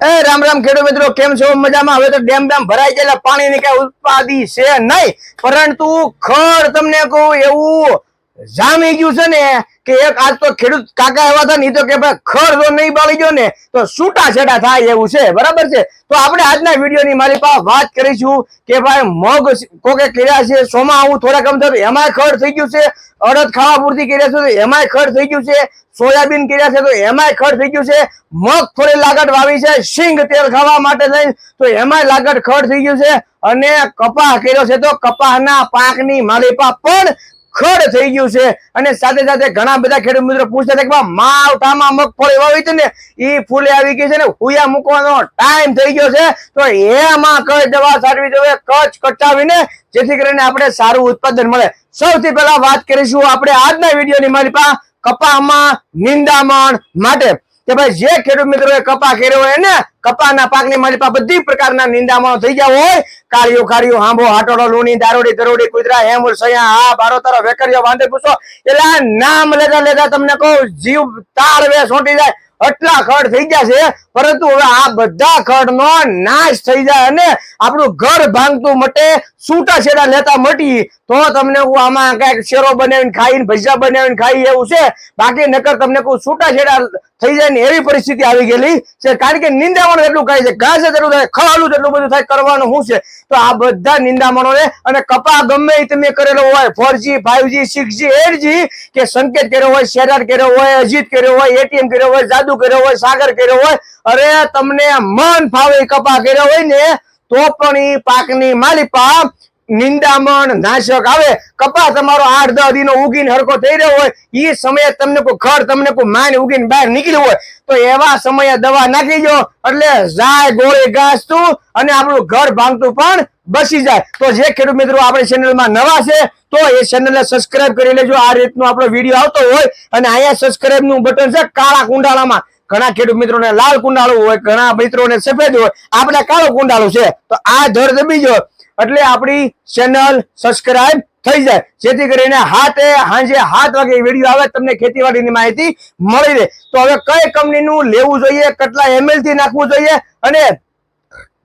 એ રામ રામ ખેડૂત મિત્રો, કેમ છો? મજામાં? હવે તો ડેમ ડેમ ભરાઈ પાણી પાણીની કઈ ઉત્પાદી છે નહીં. પરંતુ ખડ તમને કહું, એવું જામી ગયું છે ને કે એક આજ તો ખેડૂત કાકા એવા હતા ને તો કે ભાઈ ખર જો નહીં બાળી ગયો ને, તો છૂટા છેટા થાય એવું છે. બરાબર છે? તો આપણે આજના વિડીયોની મારી પાસે વાત કરીશું કે ભાઈ મગ કોકે કર્યા છે સોમાં આવું થોડાક કમ થતું એમાંય ખડ થઈ ગયું છે? અડદ ખાવા પૂરતી કર્યા છે તો એમાંય ખર થઈ ગયું છે? સોયાબીન કર્યા છે તો એમાંય ખડ થઈ ગયું છે? મગ થોડી લાગટ વાવી છે સિંગ તેલ ખાવા માટે થઈ તો એમાંય લાગટ ખડ થઈ ગયું છે? અને કપાહ કર્યો છે તો કપાહના પાકની માલિપા પણ ખડ થઈ ગયું છે. અને સાથે સાથે ઘણા બધા ખેડૂત મિત્રો પૂછતા હતા કે બા માવઠામાં મગફળી વાવી હતી ને? એ ફૂલે આવી ગઈ છે ને? હુયા મૂકવાનો ટાઈમ થઈ ગયો છે. તો એમાં કઈ દવા સારવી જોઈએ? કચ્છ કચાવીને, જેથી કરીને આપણે સારું ઉત્પાદન મળે. સૌથી પહેલા વાત કરીશું આપણે આજના વિડીયોની મારી પાસે કપામાં નિંદામણ માટે. કે ભાઈ જે ખેડૂત મિત્રોએ કપા કર્યો હોય ને, કપાના પાકની મારી પાસે બધી પ્રકારના નિંદામણો થઈ ગયા હોય કાળિયો ખાળિયો હાંભો હાટોડો લુણી, દારોડી દરોડી કુતરા હેમુલ સયા હા, બારો તારો વેકરિયો વાંધે પૂછો, એટલે નામ લેતા લેતા તમને કહું, જીવ તાળવે સોટી જાય આટલા ખડ થઈ ગયા છે, પરંતુ હવે આ બધા ખડ નો નાશ થઈ જાય અને આપણું ઘર ભાંગતું મટે છૂટા છેડા લેતા મટી, તો તમને હું આમાં કંઈક શેરો બનાવીને ખાઈને, ભજીયા બનાવીને ખાઈ એવું છે, બાકી નકર તમને કહું છૂટા છેડા થઈ જાય ને એવી પરિસ્થિતિ આવી ગયેલી છે. કારણ કે નિંદામણો એટલું કહે છે. ઘાસ એટલું થાય ખાવાનું જેટલું બધું થાય, કરવાનું શું છે? તો આ બધા નિંદામણો અને કપા ગમે તમે કરેલો હોય, four G, five G, six G G six G eight G કે સંકેત કર્યો હોય, શેરાર કર્યો હોય, અજીત કર્યો હોય, એટીએમ કર્યો હોય, જાદુ કર્યો હોય, સાગર કર્યો હોય, અરે તમને મન ફાવે કપા કર્યો હોય ને, તો પણ એ પાકની માલિપા નિંદામણ, નાશક. આવે કપાસ તમારો આઠ દસ દિનો ઉગીને હરકો થઈ રહ્યો હોય એ સમયે તમને કોઈ ખડ, તમને કોઈ માન ઉગીને બહાર નીકળ્યું હોય, તો એવા સમયે દવા નાખી દો. એટલે જાય ગોળી ઘાસતું અને આપણું ઘર ભાંગતું પણ બસી જાય. તો જે ખેડૂત મિત્રો આપણી ચેનલમાં નવા છે, તો એ ચેનલને સબસ્ક્રાઇબ કરી લેજો. આ રીતનો આપણો વીડિયો આવતો હોય, અને અહીંયા સબસ્ક્રાઇબનું બટન છે કાળા કુંડાળામાં. ઘણા ખેડૂત મિત્રોને લાલ કુંડાળું હોય, ઘણા મિત્રોને સફેદ હોય, આપણે કાળો કુંડાળું છે. તો આ ધર દબી જો એટલે આપણી ચેનલ સબસ્ક્રાઇબ થઈ જાય. જેથી કરીને હાથે હાંજે હાથ વાગે વીડિયો આવે, તમને ખેતીવાડીની માહિતી મળી રહે. તો હવે કઈ કંપનીનું લેવું જોઈએ, કેટલા એમએલથી નાખવું જોઈએ અને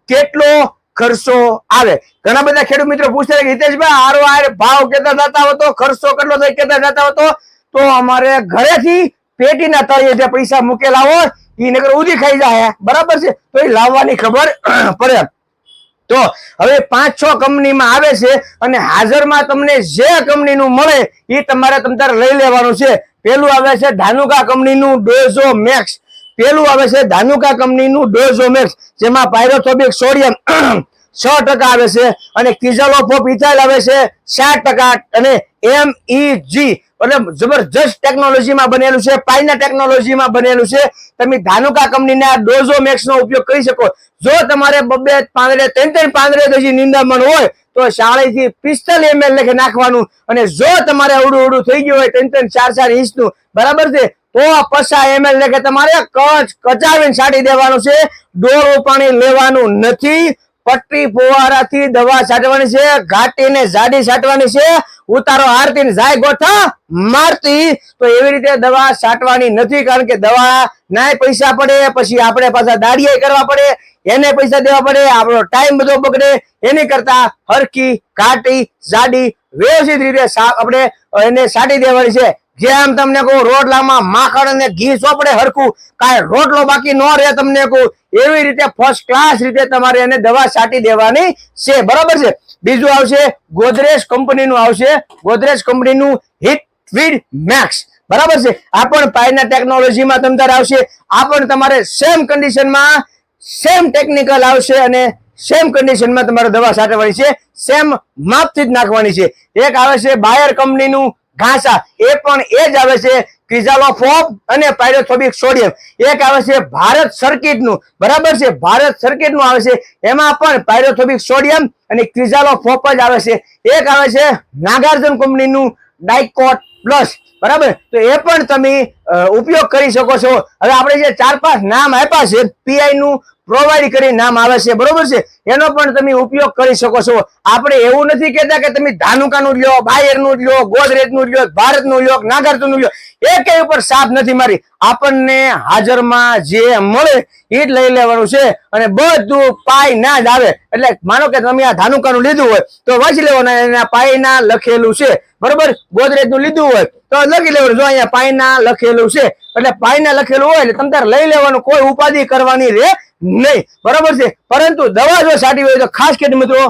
કેટલો ખર્ચો આવે? ઘણા બધા ખેડૂત મિત્રો પૂછે કે, હિતેશભાઈ આરો આર ભાવ કેતા જતા હતો ખર્ચો કેટલો થાય કેતા જતા હતો તો? અમારે ઘરેથી પેટીના તળિયે જે પૈસા મૂકેલા હોય એ નગર ઉધી ખાઈ જાય. બરાબર છે? તો એ લાવવાની ખબર પડે. તો હવે પાંચ છ કંપનીમાં આવે છે અને હાજરમાં તમને જે કંપનીનું મળે એ તમારે તમારે લઈ લેવાનું છે. પેલું આવે છે ધાનુકા કંપનીનું ડોઝો મેક્સ. પેલું આવે છે ધાનુકા કંપનીનું ડોઝો મેક્સ, જેમાં પાયરોથોબિક સોડિયમ છ ટકા આવે છે અને કિઝલોફોપ ઇથાઇલ આવે છે સાત ટકા અને એમ જી. એટલે જબરજસ્ત ટેકનોલોજીમાં બનેલું છે પાઇના ટેકનોલોજીમાં બનેલું છે. તમે ધાનુકા કંપનીના ડોઝો મેક્સનો ઉપયોગ કરી શકો. જો તમારે બબે પાંદડે, ત્રણ ત્રણ પાંદડે હજી નિંદામણ હોય, તો શાળી થી પિસ્તાલીસ એમએલ લેખે નાખવાનું. અને જો તમારે અવડું અવડું થઈ ગયું હોય, ત્રણ ત્રણ ચાર ચાર ઇંચનું, બરાબર છે? તો પચાસ એમએલ લેખે તમારે કચ કચાવીને છાંટી દેવાનું છે. ડોળું પાણી લેવાનું નથી. પટ્ટી ફુવારાથી દવા છાંટવાની છે, ઘાટીને જાડી છાંટવાની છે, ઉતારો હારતી જાય ગોઠા, મારતી. તો એવી રીતે દવા છાંટવાની નથી, કારણ કે દવા નાય પૈસા પડે, પછી આપણે પાછા દાડિયા કરવા પડે, એને પૈસા દેવા પડે, આપણો ટાઈમ બધો બગડે. એની કરતા હરકી ઘાટી જાડી વ્યવસ્થિત રીતે આપણે એને છાંટી દેવાની છે. જેમ તમને કહું, રોટલામાં માખણ અને ઘી ચોપડે હરખું, કાંઈ રોટલો બાકી ન રહે તમને કહું, એવી રીતે ફર્સ્ટ ક્લાસ રીતે તમારે એને દવા છાંટી દેવાની છે. બરાબર છે? બીજું આવશે ગોદરેજ કંપનીનું આવશે. ગોદરેજ કંપનીનું હિટ વીડ મેક્સ બરાબર છે? આ પણ પાયના ટેકનોલોજીમાં તમ તારે આવશે. આ પણ તમારે સેમ કન્ડિશનમાં સેમ ટેકનિકલ આવશે અને સેમ કન્ડિશનમાં તમારે દવા છાંટવાની છે. સેમ માપથી જ નાખવાની છે. એક આવે છે બાયર કંપનીનું ઘાસા એ પણ એ જ આવે છે ક્રિઝાલોફોપ અને પાયરોથોબિક સોડિયમ. એક આવે છે ભારત સર્કિટનું. બરાબર છે? ભારત સર્કિટનું આવે છે. એમાં પણ પાયરોથોબિક સોડિયમ અને ક્રિઝાલોફોપ જ આવે છે. એક આવે છે નાગાર્જુન કંપનીનું ડાયકોટ પ્લસ. બરાબર? તો એ પણ તમે ઉપયોગ કરી શકો છો. હવે આપણે જે ચાર પાંચ નામ આપ્યા છે પીઆઈ નું પ્રોવાઈડ કરી નામ આવે છે, બરોબર છે? એનો પણ તમે ઉપયોગ કરી શકો છો. આપણે એવું નથી કહેતા કે તમે ધાનુકાનું લ્યો, બાયરનું લ્યો, ગોદરેજનું લ્યો, ભારતનું લ્યો, નાગાર્જુનનું લ્યો. એ કઈ ઉપર સાપ નથી મારી. આપણને હાજરમાં જે મળે એ જ લઈ લેવાનું છે અને બધું પાય ના જ આવે. એટલે માનો કે તમે આ ધાનુકાનું લીધું હોય, તો વાંચી લેવાનું એના પાયના લખેલું છે. બરોબર? ગોદરેજનું લીધું હોય, તો લખી લેવાનું. જો અહીંયા પાયના લખેલું છે, એટલે પાયના લખેલું હોય, એટલે તમે લઈ લેવાનું. કોઈ ઉપાધિ કરવાની રે નહીં, બરાબર છે. પરંતુ દવા જો સાટી હોય તો ખાસ કરીને મિત્રો,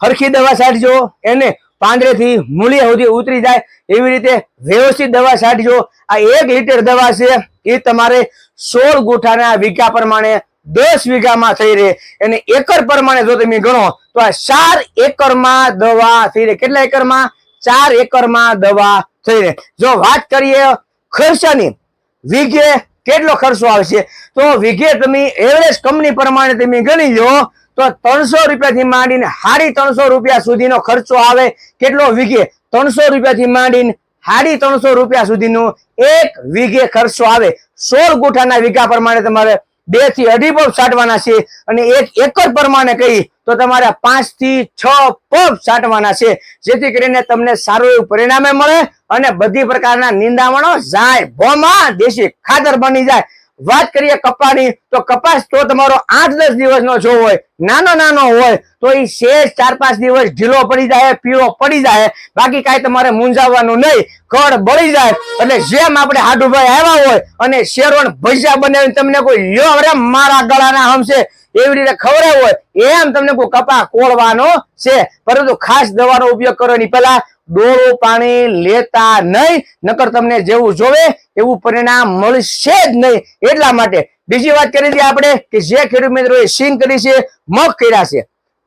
હરખી દવા સાટજો એને પાંદરેથી મૂળિયા સુધી ઉતરી જાય. એવી રીતે વ્યવસ્થિત દવા સાટજો આ એક લીટર દવા છે, એ તમારે સોળ ગુઠાના વીઘા પ્રમાણે, દસ વીઘામાં થઈ રહે. અને એકર પ્રમાણે જો તમે ગણો, તો આ ચાર એકરમાં દવા થઈ રહે. કેટલા એકરમાં? ચાર એકરમાં દવા થઈ રહે. જો વાત કરીએ ખર્ચાની, વીઘે કેટલો ખર્ચો આવશે? તો વીઘે તમે એવરેજ કંપની પ્રમાણે તમે ગણી લો, તો ત્રણસો રૂપિયાથી માંડીને સાડી ત્રણસો રૂપિયા સુધીનો ખર્ચો આવે. કેટલો વીઘે? ત્રણસો રૂપિયાથી માંડીને સાડી ત્રણસો રૂપિયા સુધીનો એક વીઘે ખર્ચો આવે. સોળ ગુઠાના વીઘા પ્રમાણે તમારે બેથી અઢી પગ છાંટવાના છે અને એક એકર પ્રમાણે કહી, તો તમારે પાંચથી છ પગ છાંટવાના છે, જેથી કરીને તમને સારું એવું પરિણામે મળે અને બધી પ્રકારના નિંદામણો જાય. ભોમાં દેશી ખાતર બની જાય. વાત કરીએ કપાની, તો કપાસ તો તમારો આઠ દસ દિવસનો જો હોય, નાનો નાનો હોય, તો એ શેષ ચાર પાંચ દિવસ ઢીલો પડી જાય, પીળો પડી જાય, બાકી કાંઈ તમારે મૂંઝાવવાનું નહીં કડ બળી જાય, એટલે જેમ આપણે હાડુભાઈ આવ્યા હોય અને શેરવણ ભજીયા બનાવીને તમને કોઈ લ્યો, અરે મારા ગળાના હમશે, એવી રીતે ખવડાવ હોય, એમ તમને કોઈ કપા કોળવાનો છે. પરંતુ ખાસ દવાનો ઉપયોગ કરવાની પહેલા ડોળું પાણી લેતા નહીં, નકર તમને જેવું જોવે એવું પરિણામ મળશે જ નહીં. એટલા માટે બીજી વાત કરી હતી આપણે કે જે ખેડૂત મિત્રોએ સિંગ કરી છે, મગ કર્યા છે.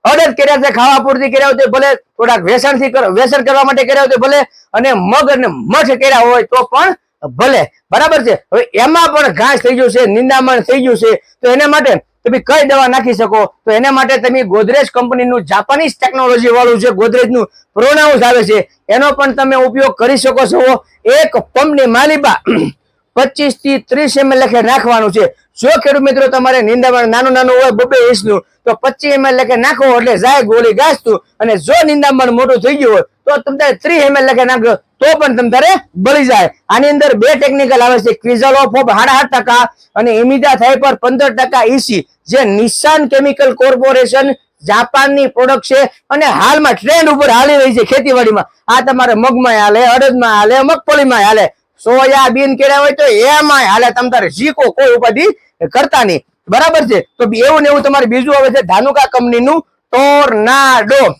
અડદ કર્યા છે, ખાવા પૂરતી કર્યા હોય ભલે થોડાક વેસણથી વેસણ કરવા માટે કર્યા હોય ભલે, અને મગ અને મઠ કર્યા હોય તો પણ ભલે. બરાબર છે? હવે એમાં પણ ઘાસ થઈ ગયું છે, નિંદામણ થઈ ગયું છે. તો એના માટે તમે કઈ દવા નાખી શકો? તો એના માટે તમે ગોદરેજ કંપનીનું જાપાનીઝ ટેકનોલોજી વાળું જે ગોદરેજનું પ્રોનાઉન્સ આવે છે, એનો પણ તમે ઉપયોગ કરી શકો છો. એક પંપની માલિબા પચીસથી ત્રીસ એમએલ લખે નાખવાનું છે. જો ખેડૂત મિત્રો તમારે નિંદામણ નાનું નાનું હોય, બબે ઇંચનું તો પચીસ એમએલ લખે નાખો એટલે જાય ગોળી ગાજતું. અને જો નિંદામણ મોટું થઈ ગયું હોય, તો તમારે ત્રીસ એમએલ લેખે નાખજો, તો પણ તમ તારે બળી જાય. આની અંદર બે ટેકનિકલ આવે છે ક્વિઝલ ઓફ ઓફ સાડા આઠ ટકા અને ઇમિડા થાય પર પંદર ટકા ઈસી. જે નિશાન કેમિકલ કોર્પોરેશન જાપાનની પ્રોડક્ટ છે અને હાલમાં ટ્રેન્ડ ઉપર હાલી રહી છે ખેતીવાડીમાં. આ તમારે મગમાં હાલે, અડદમાં હાલે મગફળીમાં હાલે. સોયાબીન કેળા હોય તો એમાં હાલે. તમ તારે શીખો કોઈ ઉપાધિ કરતા નહીં. બરાબર છે? તો એવું એવું તમારે બીજું આવે છે ધાનુકા કંપનીનું ટોર્નાડો.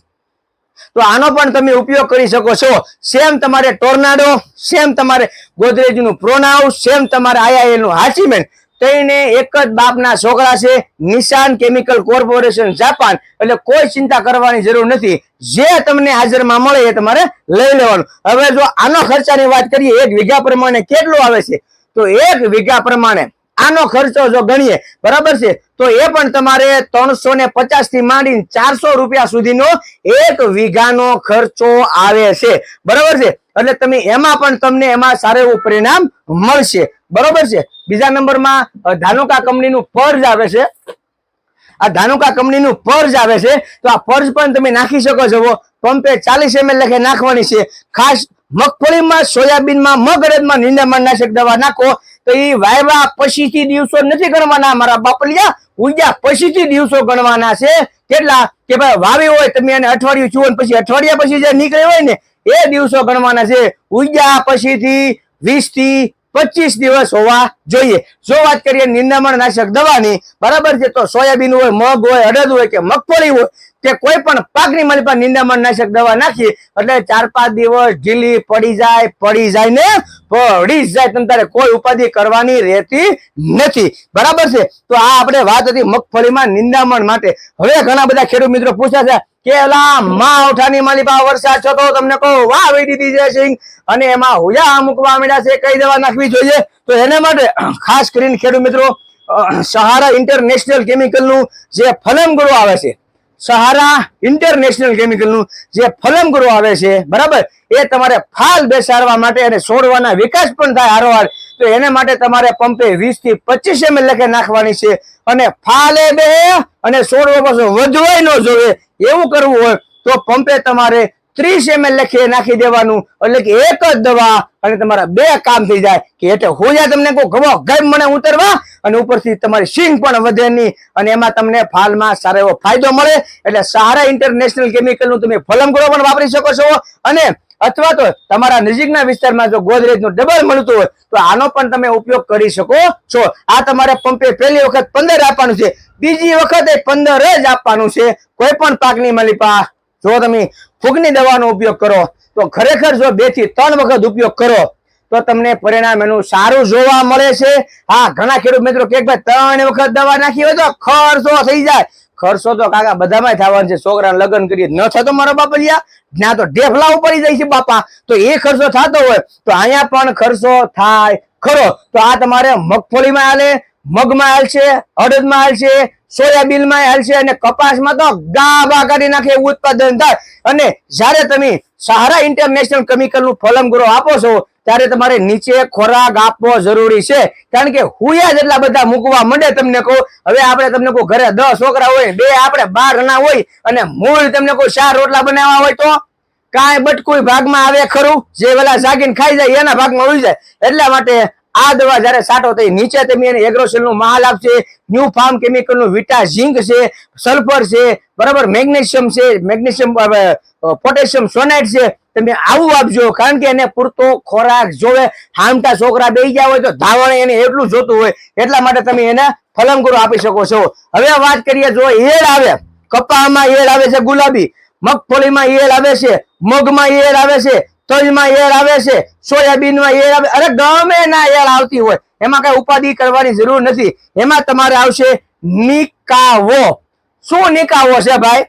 તો આનો પણ તમે ઉપયોગ કરી શકો છો. સેમ તમારે ટોર્નાડો, સેમ તમારે ગોદરેજનું પ્રોનાઉ સેમ તમારે આઈઆઈએલનું હાચીમેન્ટ તેને એક જ બાપના છોકરા છે, નિશાન કેમિકલ કોર્પોરેશન, જાપાન. એટલે કોઈ ચિંતા કરવાની જરૂર નથી. જે તમને હાજરમાં મળે એ તમારે લઈ લેવાનું. હવે જો આનો ખર્ચાની વાત કરીએ, એક વીઘા પ્રમાણે કેટલું આવે છે? તો એક વીઘા પ્રમાણે આનો ખર્ચો જો ગણીએ, બરાબર છે? તો એ પણ તમારે ત્રણસો ને પચાસથી માંડીને ચારસો રૂપિયા સુધીનો એક વીઘાનો ખર્ચો આવે છે. બરાબર છે? એટલે તમે એમાં પણ તમને એમાં સારું એવું પરિણામ મળશે. બરોબર છે? બીજા નંબરમાં ધાનુકા કંપનીનું ફર્જ આવે છે. આ ધાનુકા કંપનીનું ફર્જ આવે છે. તો આ ફર્જ પણ તમે નાખી શકો છો. પંપે ચાલીસ એમએલ લખે નાખવાની છે. ખાસ મગફળીમાં, સોયાબીનમાં મગરજમાં નિંદામણ નાશક દવા નાખો. તો એ વાયવા પછીથી દિવસો નથી ગણવાના મારા બાપલિયા ઉગ્યા પછીથી દિવસો ગણવાના છે. કેટલા? કે ભાઈ વાવી હોય તમે એને અઠવાડિયું જુઓ ને પછી અઠવાડિયા પછી જે નીકળ્યો હોય ને, એ દિવસો ગણવાના છે. ઉગ્યા પછીથી વીસથી પચીસ દિવસ હોવા જોઈએ. જો વાત કરીએ નિંદામણ નાશક દવાની, બરાબર છે? તો સોયાબીન હોય, મગ હોય, અડદ હોય કે મગફળી હોય કે કોઈ પણ પાકની મારી પાસે નિંદામણ નાશક દવા નાખીએ એટલે ચાર પાંચ દિવસ ઢીલી પડી જાય પડી જાય ને પડી જાય, તમ તારે કોઈ ઉપાધિ કરવાની રહેતી નથી. બરાબર છે? તો આ આપણે વાત હતી મગફળીમાં નિંદામણ માટે. હવે ઘણા બધા ખેડૂત મિત્રો પૂછે છે કેલા માં ઓઠાની માલી પા વરસાદ છો તો તમને કહો, વાહ દીધી છે સિંગ. અને એમાં હુયા મૂકવા માંડ્યા છે, કઈ દવા નાખવી જોઈએ? તો એને માટે ખાસ કરીને ખેડૂત મિત્રો સહારા ઇન્ટરનેશનલ કેમિકલનું જે ફલમ ગુરુ આવે છે સહારા ઇન્ટરનેશનલ કેમિકલનું જે ફલમગુરો આવે છે, બરાબર? એ તમારે ફાલ બેસાડવા માટે અને છોડવાના વિકાસ પણ થાય હારોહાર. તો એને માટે તમારે પંપે વીસથી પચીસ એમ લખે નાખવાની છે. અને ફાલે બે અને છોડવો પાછો વધવાય ન જોવે. એવું કરવું હોય તો પંપે તમારે ત્રીસ એમએલ લખી નાખી દેવાનું. એટલે કે એક જ દવા અને તમારા બે કામ થઈ જાય. કે એટલે હોજા તમને કોઈ ગમો ગમ મને ઉતરવા અને ઉપરથી તમારી સિંગ પણ વધે નહીં. અને એમાં તમને ફાલમાં સારો એવો ફાયદો મળે. એટલે સારા ઇન્ટરનેશનલ કેમિકલનું તમે ફલમગોળો પણ વાપરી શકો છો. અને અથવા તો તમારા નજીકના વિસ્તારમાં જો ગોદરેજનું ડબલ મળતું હોય, તો આનો પણ તમે ઉપયોગ કરી શકો છો. આ તમારે પંપે પહેલી વખત પંદર આપવાનું છે. બીજી વખતે પંદર જ આપવાનું છે. કોઈ પણ પાકની માલિપા જો તમે ફૂગની દવાનો ઉપયોગ કરો, તો ખરેખર જો બેથી ત્રણ વખત ઉપયોગ કરો, તો તમને પરિણામ એનું સારું જોવા મળે છે. હા, ઘણા ખેડૂત મિત્રો કે ભાઈ, ત્રણ વખત દવા નાખી હોય તો ખર્ચો થઈ જાય. ખર્ચો તો કાકા બધામાં થવાનો છે. છોકરાને લગ્ન કરીએ, ન થતો મારો બાપલિયા ના તો ઢેફલા પડી જાય છે બાપા. તો એ ખર્ચો થતો હોય, તો અહીંયા પણ ખર્ચો થાય ખરો. તો આ તમારે મગફળીમાં હાલે, મગમાં હાલશે, અડદમાં હાલશે સોયાબીનમાં હાલશે અને કપાસમાં તો ગાબા કરી નાખે ઉત્પાદન થાય. અને જ્યારે તમે સહારા ઇન્ટરનેશનલ કેમિકલનું ફલમગુરો આપો છો, ત્યારે તમારે નીચે ખોરાક આપવો જરૂરી છે. કારણ કે હુયા જેટલા બધા મૂકવા માંડે તમને કહું, હવે આપણે તમને કહું, ઘરે દસ છોકરા હોય, બે આપણે બાર ના હોય, અને મૂળ તમને કહું, ચાર રોટલા બનાવવા હોય તો કાંઈ બટકું ભાગમાં આવે ખરું? જે વેલા જાગીને ખાઈ જાય, એના ભાગમાં ઉડી જાય. એટલા માટે આ દવા જયારે સાટો થઈ, નીચે તમે એને એગ્રોસેલનું માલ આપશે ન્યુ ફાર્મ કેમિકલનું વિટા ઝીંક છે સલ્ફર છે, બરાબર મેગ્નેશિયમ છે મેગ્નેશિયમ પોટેશિયમ સોનાઇટ છે, તમે આવું આપજો, કારણ કે એને પૂરતો ખોરાક જોવે. હામતા છોકરા બેસી ગયા હોય તો ધાવણ એને એટલું જોતું હોય, એટલા માટે તમે એને ફલંગુરો આપી શકો છો. હવે વાત કરીએ, જો એળ આવે કપામાં એળ આવે છે ગુલાબી, મગફળીમાં એળ આવે છે, મગમાં એળ આવે છે તજમાં એર આવે છે, સોયાબીનમાં એર આવે. અરે ગમે ના એર આવતી હોય, એમાં કઈ ઉપાધિ કરવાની જરૂર નથી. એમાં તમારે આવશે નિકાવો. શું નિકાવો છે ભાઈ?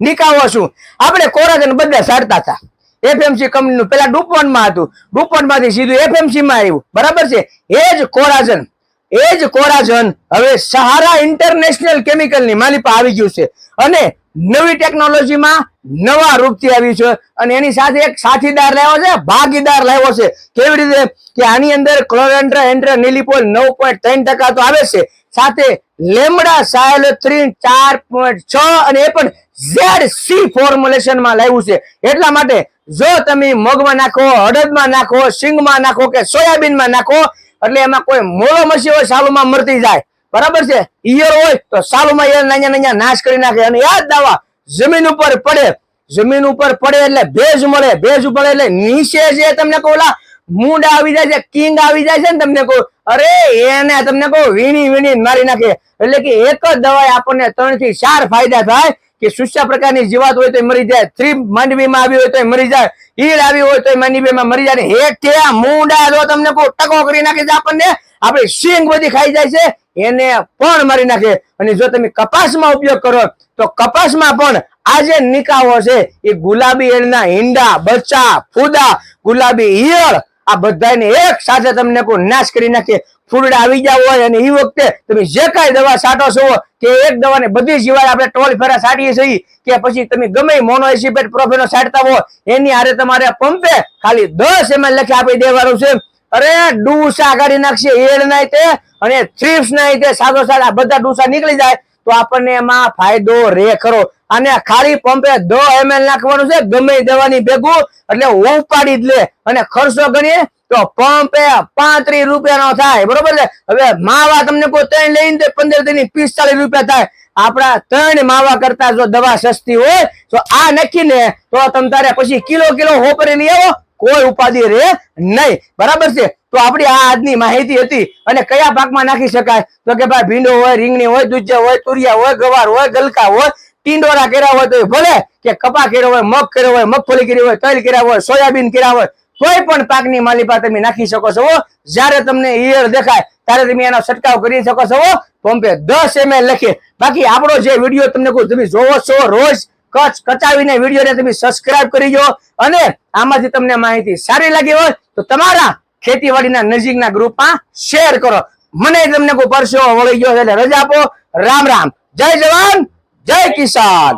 નિકાવો શું? આપણે કોરાજન બધા સારતા હતા. એફએમસી કંપનીનું, પેલા ડુપોનમાં હતું. ડુપોનમાંથી સીધું એફએમસી માં આવ્યું. બરાબર છે? એ જ કોરાજન. એ જ કોરાજન હવે સહારા ઇન્ટરનેશનલ કેમિકલની માલિપા આવી ગયું છે. અને નવી ટેકનોલોજીમાં નવા રૂપથી આવ્યું છે. અને એની સાથે એક સાથીદાર લાવ્યો છે, ભાગીદાર લાવ્યો છે. કેવી રીતે? કે આની અંદર ક્લોરેન્ડ્રા એન્ડ્ર નિલિપોલ નવ પોઈન્ટ ત્રણ ટકા તો આવે છે. સાથે લેમડા સાયલોથ્રીન ચાર પોઈન્ટ છ અને એ પણ ઝેડ સી ફોર્મ્યુલેશનમાં લાવ્યું છે. એટલા માટે જો તમે મગમાં નાખો, હળદમાં નાખો સિંગમાં નાખો કે સોયાબીનમાં નાખો એટલે એમાં કોઈ મોલો મસી હોય, સાલુમાં મરતી જાય. બરાબર છે? ઈયર હોય તો સાલુમાં ઈયર નાના નાના નાશ કરી નાખે. અને યાદ દાવા, જમીન ઉપર પડે. જમીન ઉપર પડે એટલે ભેજ મળે. ભેજ મળે એટલે નીચે જે તમને કહું મૂંડ આવી જાય છે, કિંગ આવી જાય છે ને તમને કહું, અરે એને તમને કહું, વીણી વીણી મારી નાખે. એટલે કે એક જ દવાએ આપણને ત્રણથી ચાર ફાયદા થાય. કે સુસ્યા પ્રકારની જીવાત હોય તો મરી જાય થ્રી માંડવીમાં આવી હોય તો મરી જાય ઈડ આવી હોય તો માંડવીમાં મરી જાય હેઠે મૂંડા જો તમને કોઈ ટકો કરી નાખે છે આપણને, આપણે સિંગ બધી ખાઈ જાય છે, એને પણ મારી નાખે. અને જો તમે કપાસમાં ઉપયોગ કરો, તો કપાસમાં પણ આ જે નિકાવો છે, એ ગુલાબી ઈયળના ઈંડા બચ્ચા, ફૂદા, ગુલાબી ઈયળ, આ બધાને એક સાથે તમને કોઈ નાશ કરી નાખે. ફૂલડા આવી ગયા હોય અને એ વખતે તમે જે કાંઈ દવા છાંટો છો કે એક દવાને બધી સિવાય આપણે ટોલ ફેરા છાંટીએ છીએ કે પછી તમે ગમે મોનોએસિપેટ પ્રોફેનો છાંટતા હો, એની હારે તમારે પંપે ખાલી દસ એમ લખી આપી દેવાનું છે. અરે, ડૂસા કાઢી નાખશે, એડ નાય તે અને થ્રીપ્સ નાય તે સાદો સાદા બધા ડૂસા નીકળી જાય તો આપણને એમાં ફાયદો રે ખરો. અને ખાલી પંપે દો એમએલ નાખવાનું છે, ગમે દવાની ભેગું, એટલે ઉપાડી જ લે અને ખર્ચો ગણીએ તો પંપ એ પાંત્રીસ રૂપિયાનો થાય, બરોબર છે? હવે માવા તમને કોઈ ત્રણ લઈને પંદર દિન પિસ્તાલીસ રૂપિયા થાય. આપણા ત્રણ માવા કરતા જો દવા સસ્તી હોય, તો આ નક્કીને તો તમ તારે પછી કિલો કિલો હોપરે લઈ આવો, કોઈ ઉપાધિ રે નહીં. બરાબર છે? તો આપણી આ આજની માહિતી હતી અને કયા પાકમાં નાખી શકાય? તો કે ભાઈ ભીંડો હોય, રીંગણી હોય દૂધિયા હોય, તુરિયા હોય, ગવાર હોય, ગલકા હોય ટીંડોરા કર્યા હોય તો ભલે, કે કપા કર્યો હોય, મગ કર્યો હોય, મગફળી કરી હોય, તલ કર્યા હોય, સોયાબીન કર્યા હોય કોઈ પણ પાકની માલિપા તમે નાખી શકો છો જ્યારે તમને ઈયળ દેખાય, ત્યારે તમે એનો છંટકાવ કરી શકો છો પંપે દસ એમએલ લખી બાકી આપણો જે વીડિયો તમને તમે જોવો છો રોજ કચ્છ કચાવીને વિડીયોને તમે સબસ્ક્રાઇબ કરી જો અને આમાંથી તમને માહિતી સારી લાગી હોય, તો તમારા ખેતીવાડીના નજીકના ગ્રુપમાં શેર કરો. મને તમને કોઈ પરસેવો વળી ગયો એટલે રજા આપો. રામ રામ. જય જવાન, જય કિસાન.